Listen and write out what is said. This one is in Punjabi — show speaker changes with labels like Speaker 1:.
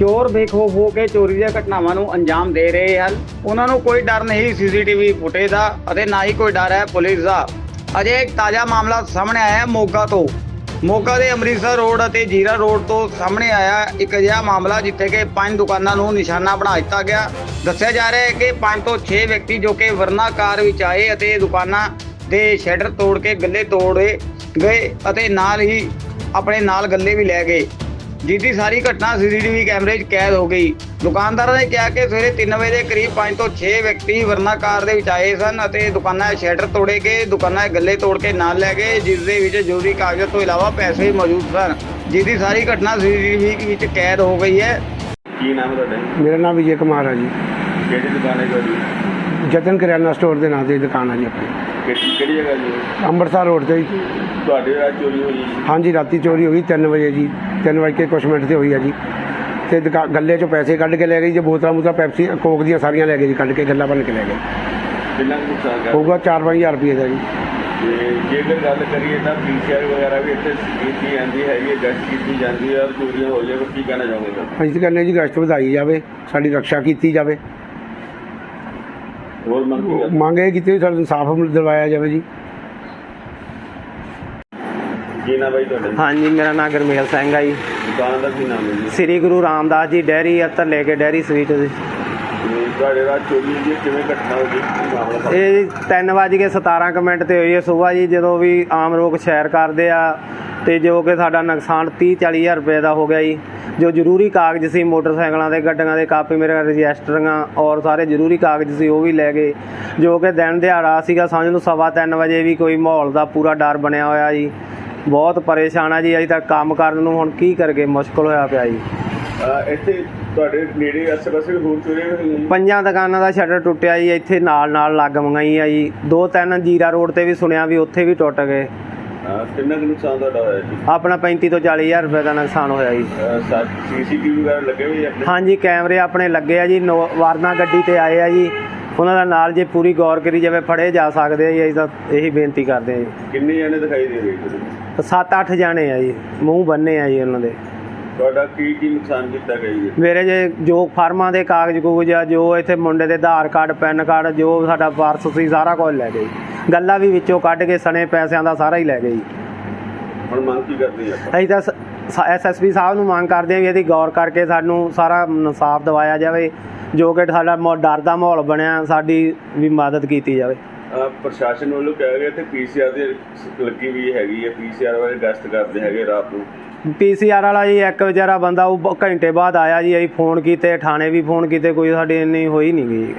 Speaker 1: ਚੋਰ ਬੇਖੌਫ ਹੋ ਕੇ ਚੋਰੀ ਦੀਆਂ ਘਟਨਾਵਾਂ ਨੂੰ ਅੰਜਾਮ ਦੇ ਰਹੇ ਹਨ। ਉਹਨਾਂ ਨੂੰ ਕੋਈ ਡਰ ਨਹੀਂ ਸੀਸੀਟੀਵੀ ਫੁਟੇਜ ਦਾ ਅਤੇ ਨਾ ਹੀ ਕੋਈ ਡਰ ਹੈ ਪੁਲਿਸ ਦਾ। ਅਜੇ ਇੱਕ ਤਾਜ਼ਾ ਮਾਮਲਾ ਸਾਹਮਣੇ ਆਇਆ ਹੈ ਮੋਗਾ ਤੋਂ। ਮੋਗਾ ਦੇ ਅੰਮ੍ਰਿਤਸਰ ਰੋਡ ਅਤੇ ਜੀਰਾ ਰੋਡ ਤੋਂ ਸਾਹਮਣੇ ਆਇਆ ਇੱਕ ਅਜਿਹਾ ਮਾਮਲਾ ਜਿੱਥੇ ਕਿ ਪੰਜ ਦੁਕਾਨਾਂ ਨੂੰ ਨਿਸ਼ਾਨਾ ਬਣਾ ਦਿੱਤਾ ਗਿਆ। ਦੱਸਿਆ ਜਾ ਰਿਹਾ ਹੈ ਕਿ ਪੰਜ ਤੋਂ 6 ਵਿਅਕਤੀ ਜੋ ਕਿ ਵਰਨਾ ਕਾਰ ਵਿੱਚ ਆਏ ਅਤੇ ਦੁਕਾਨਾਂ ਦੇ ਸ਼ਟਰ ਤੋੜ ਕੇ, ਗੱਲੇ ਤੋੜੇ ਗਏ ਅਤੇ ਨਾਲ ਹੀ ਆਪਣੇ ਨਾਲ ਗੱਲੇ ਵੀ ਲੈ ਗਏ। ਜਿਹਦੀ ਸਾਰੀ ਘਟਨਾ ਸੀਸੀਟੀਵੀ ਕੈਮਰੇ 'ਚ ਕੈਦ ਹੋ ਗਈ। ਦੁਕਾਨਦਾਰਾਂ ਨੇ ਕਿਹਾ ਕਿ ਸਵੇਰੇ 3 ਵਜੇ ਦੇ ਕਰੀਬ 5 ਤੋਂ 6 ਵਿਅਕਤੀ ਵਰਨਾ ਕਾਰ ਦੇ ਵਿੱਚ ਆਏ ਸਨ ਅਤੇ ਦੁਕਾਨਾਂ ਦੇ ਸ਼ਟਰ ਤੋੜੇ ਗਏ ਦੁਕਾਨਾਂ ਦੇ ਗੱਲੇ ਤੋੜ ਕੇ ਨਾਲ ਲੈ ਗਏ ਜਿਸ ਦੇ ਵਿੱਚ ਜ਼ਰੂਰੀ ਕਾਗਜ਼ਾਤ ਤੋਂ ਇਲਾਵਾ ਪੈਸੇ ਵੀ ਮੌਜੂਦ ਸਨ। ਜਿਹਦੀ ਸਾਰੀ ਘਟਨਾ ਸੀਸੀਟੀਵੀ ਵਿੱਚ ਕੈਦ ਹੋ ਗਈ ਹੈ।
Speaker 2: ਕੀ ਨਾਮ ਹੈ ਤੁਹਾਡਾ?
Speaker 3: ਮੇਰਾ ਨਾਮ ਵਿਜੇ ਕੁਮਾਰ ਹੈ ਜੀ।
Speaker 2: ਕਿਹੜੀ ਦੁਕਾਨ ਹੈ ਤੁਹਾਡੀ?
Speaker 3: ਜਤਨ ਕਰਿਆਨਾ ਸਟੋਰ ਦੇ ਨਾਂ ਤੇ ਦੁਕਾਨ ਹੈ ਜੀ ਆਪਣੀ।
Speaker 2: ਕਿਹੜੀ ਕਿਹੜੀ ਜਗ੍ਹਾ ਜੀ?
Speaker 3: ਅੰਮ੍ਰਿਤਸਰ ਰੋਡ ਤੇ ਜੀ।
Speaker 2: ਤੁਹਾਡੇ ਰਾਤ ਚੋਰੀ ਹੋਈ ਜੀ?
Speaker 3: ਹਾਂਜੀ ਰਾਤੀ ਚੋਰੀ ਹੋਈ 3 ਵਜੇ ਜੀ। 3 ਵਜੇ ਕੇ ਕੁਛ ਮਿੰਟ ਤੇ ਹੋਈ ਹੈ ਜੀ। ਤੇ ਦੁਕਾ- ਗੱਲੇ ਚੋਂ ਪੈਸੇ ਕੱਢ ਕੇ ਲੈ ਗਏ ਜੀ ਬੋਤਲਾਂ ਬੋਤਲਾਂ ਪੈਪਸੀ ਕੋਕ ਦੀਆਂ ਸਾਰੀਆਂ ਲੈ ਗਏ ਜੀ ਕੱਢ ਕੇ ਗੱਲਾਂ ਬਣ ਕੇ ਲੈ ਗਏ।
Speaker 2: ਕਿੰਨਾ ਕੁ ਨੁਕਸਾਨ ਕਰ
Speaker 3: ਹੋਊਗਾ 4-5000 ਰੁਪਏ ਦਾ ਜੀ।
Speaker 2: ਤੇ ਜੇਕਰ ਗੱਲ ਕਰੀਏ ਤਾਂ ਪੀਸੀਆਰ ਵਗੈਰਾ ਵੀ ਇੱਥੇ ਕੀਤੀ ਜਾਂਦੀ ਹੈਗੀ ਹੈ ਗਸ਼ਤ ਕੀਤੀ ਜਾਂਦੀ ਹੈ ਔਰ ਚੋਰੀਆਂ ਹੋ ਜਾਏ ਕੀ ਕਹਿਣਾ ਚਾਹੋਗੇ ਸਰ?
Speaker 3: ਅਸੀਂ ਤਾਂ ਕਹਿੰਦੇ ਜੀ ਗਸ਼ਤ ਵਧਾਈ ਜਾਵੇ ਸਾਡੀ ਰੱਖਿਆ ਕੀਤੀ ਜਾਵੇ।
Speaker 2: ਹੋਰ ਮੰਗ ਕੀ ਕਰਦੇ?
Speaker 3: ਮੰਗ ਇਹ ਕੀਤੀ ਵੀ ਸਾਨੂੰ ਇਨਸਾਫ ਦਿਲਵਾਇਆ ਜਾਵੇ ਜੀ।
Speaker 2: ਕੀ ਨਾਮ ਜੀ ਤੁਹਾਡਾ
Speaker 4: ਹਾਂਜੀ ਮੇਰਾ ਨਾਮ ਗਰਮੇਲ ਸਿੰਘ ਆ ਜੀ।
Speaker 2: ਦੁਕਾਨ ਦਾ ਕੀ ਨਾਮ ਹੈ ਜੀ?
Speaker 4: ਸ੍ਰੀ ਗੁਰੂ ਰਾਮਦਾਸ ਜੀ ਡੈਰੀ ਅੱਤਰ ਲੈ ਕੇ ਡੈਰੀ ਸਵੀਟ ਦੀ
Speaker 2: ਤੇ ਤੁਹਾਡੇ ਰਾਤ ਚੋਰੀ ਹੋਈ ਹੈ ਕਿਵੇਂ ਘਟਨਾ ਹੋ ਗਈ? ਕੀ ਮਾਮਲਾ ਸਾਰਾ?
Speaker 4: ਇਹ 3:17 ਕੁ ਮਿੰਟ ਤੇ ਹੋਈ ਹੈ ਸਵੇਰ ਜੀ ਜਦੋਂ ਵੀ ਆਮ ਲੋਕ ਸੈਰ ਕਰਦੇ ਆ ਤੇ ਜੋ ਕਿ ਸਾਡਾ ਨੁਕਸਾਨ 30 40000 ਰੁਪਏ ਦਾ ਹੋ ਗਿਆ ਜੀ। ਜੋ ਜ਼ਰੂਰੀ ਕਾਗਜ਼ ਸੀ ਮੋਟਰਸਾਈਕਲਾਂ ਦੇ ਗੱਡੀਆਂ ਦੇ ਕਾਪੀ ਮੇਰੇ ਰਜਿਸਟਰੀਆਂ ਔਰ ਸਾਰੇ ਜ਼ਰੂਰੀ ਕਾਗਜ਼ ਸੀ ਉਹ ਵੀ ਲੈ ਗਏ। ਜੋ ਕਿ ਦਿਨ ਦਿਹਾੜਾ ਸੀਗਾ ਸਮਝ ਲਓ ਸਵਾ ਤਿੰਨ ਵਜੇ ਵੀ ਕੋਈ ਮਾਹੌਲ ਦਾ ਪੂਰਾ ਡਰ ਬਣਿਆ ਹੋਇਆ ਜੀ। ਬਹੁਤ ਪਰੇਸ਼ਾਨ ਆ ਜੀ ਅਜੇ ਤੱਕ ਕੰਮ ਕਰਨ ਨੂੰ ਹੁਣ ਕੀ ਕਰਗੇ ਮੁਸ਼ਕਲ ਹੋਇਆ ਪਿਆ ਜੀ।
Speaker 2: ਅਹ ਇੱਥੇ ਤੁਹਾਡੇ ਨੇੜੇ ਆਸੇ ਪਾਸੇ ਹੋਰ ਚੋਰੀਆਂ ਵੀ ਹੋਈਆਂ ਜੀ?
Speaker 4: ਪੰਜਾਂ ਦੁਕਾਨਾਂ ਦਾ ਸ਼ਟਰ ਟੁੱਟਿਆ ਜੀ ਇੱਥੇ ਨਾਲ ਨਾਲ ਲੱਗ ਮੰਗਾਈ ਆ ਜੀ। ਦੋ ਤਿੰਨ ਜੀਰਾ ਰੋਡ ਤੇ ਵੀ ਸੁਣਿਆ ਵੀ ਉੱਥੇ ਵੀ ਟੁੱਟ ਗਏ।
Speaker 2: ਅਹ ਕਿੰਨਾ ਕੁ ਨੁਕਸਾਨ ਤੁਹਾਡਾ ਹੋਇਆ ਜੀ?
Speaker 4: ਆਪਣਾ 35 ਤੋਂ 40000 ਰੁਪਏ ਦਾ ਨੁਕਸਾਨ ਹੋਇਆ ਜੀ।
Speaker 2: ਸੀਸੀਟੀਵੀ ਵਗੈਰਾ ਲੱਗੇ ਹੋਏ ਆ ਆਪਣੇ?
Speaker 4: ਹਾਂਜੀ ਕੈਮਰੇ ਆਪਣੇ ਲੱਗੇ ਆ ਜੀ ਨੋ- ਵਾਰਨਾ ਗੱਡੀ ਤੇ ਆਏ ਆ ਜੀ। ਉਹਨਾਂ ਦਾ ਨਾਲ ਜੇ ਪੂਰੀ ਗੌਰ ਕਰੀ ਜਾਵੇ ਫੜੇ ਜਾ ਸਕਦੇ ਆ ਜੀ ਅਸੀਂ ਤਾਂ ਇਹੀ ਬੇਨਤੀ ਕਰਦੇ ਆ ਜੀ।
Speaker 2: ਕਿੰਨੇ ਜਣੇ ਦਿਖਾਈ ਦੇ ਰਹੇ ਤੁਹਾਨੂੰ
Speaker 4: 7-8 ਜਾਣੇ ਆ ਜੀ ਮੂੰਹ ਬੰਨੇ ਆ ਜੀ ਉਹਨਾਂ ਦੇ।
Speaker 2: ਤੁਹਾਡਾ ਕੀ ਕੀ ਨੁਕਸਾਨ ਕੀਤਾ ਗਿਆ ਜੀ?
Speaker 4: ਮੇਰੇ ਜੇ ਜੋ ਫਾਰਮਾਂ ਦੇ ਕਾਗਜ਼ ਕੂਗਜ਼ ਆ ਜੋ ਇੱਥੇ ਮੁੰਡੇ ਦੇ ਆਧਾਰ ਕਾਰਡ ਪੈਨ ਕਾਰਡ ਜੋ ਸਾਡਾ ਪਰਸ ਸੀ ਸਾਰਾ ਕੁਝ ਲੈ ਗਏ ਜੀ। ਗੱਲਾਂ ਵੀ ਵਿੱਚੋਂ ਕੱਢ ਕੇ ਸਣੇ ਪੈਸਿਆਂ ਦਾ ਸਾਰਾ ਹੀ ਲੈ ਗਏ ਜੀ।
Speaker 2: ਹੁਣ ਮੰਗ ਕੀ ਕਰਦੇ ਆ
Speaker 4: ਅਸੀਂ ਤਾਂ ਐਸਐਸਪੀ ਸਾਹਿਬ ਨੂੰ ਮੰਗ ਕਰਦੇ ਹਾਂ ਵੀ ਇਹਦੀ ਗੌਰ ਕਰਕੇ ਸਾਨੂੰ ਸਾਰਾ ਇਨਸਾਫ ਦਿਵਾਇਆ ਜਾਵੇ। ਜੋ ਕਿ ਸਾਡਾ ਮੋ- ਡਰ ਦਾ ਮਾਹੌਲ ਬਣਿਆ ਸਾਡੀ ਵੀ ਮਦਦ ਕੀਤੀ ਜਾਵੇ।
Speaker 2: ਅਹ ਪ੍ਰਸ਼ਾਸਨ ਵੱਲੋਂ ਕਿਹਾ ਗਿਆ ਤੇ ਪੀਸੀਆਰ ਦੀ ਲੱਗੀ ਵੀ ਹੈਗੀ ਹੈ ਪੀਸੀਆਰ ਵਾਲੇ ਗਸ਼ਤ ਕਰਦੇ ਹੈਗੇ ਰਾਤ ਨੂੰ।
Speaker 4: ਪੀਸੀਆਰ ਵਾਲਾ ਜੀ ਇੱਕ ਵਿਚਾਰਾ ਬੰਦਾ ਉਹ ਬ- ਘੰਟੇ ਬਾਅਦ ਆਇਆ ਜੀ ਅਸੀਂ ਫੋਨ ਕੀਤੇ ਥਾਣੇ ਵੀ ਫੋਨ ਕੀਤੇ ਕੋਈ ਸਾਡੀ ਇੰਨੀ ਹੋਈ ਨਹੀਂ ਗਈ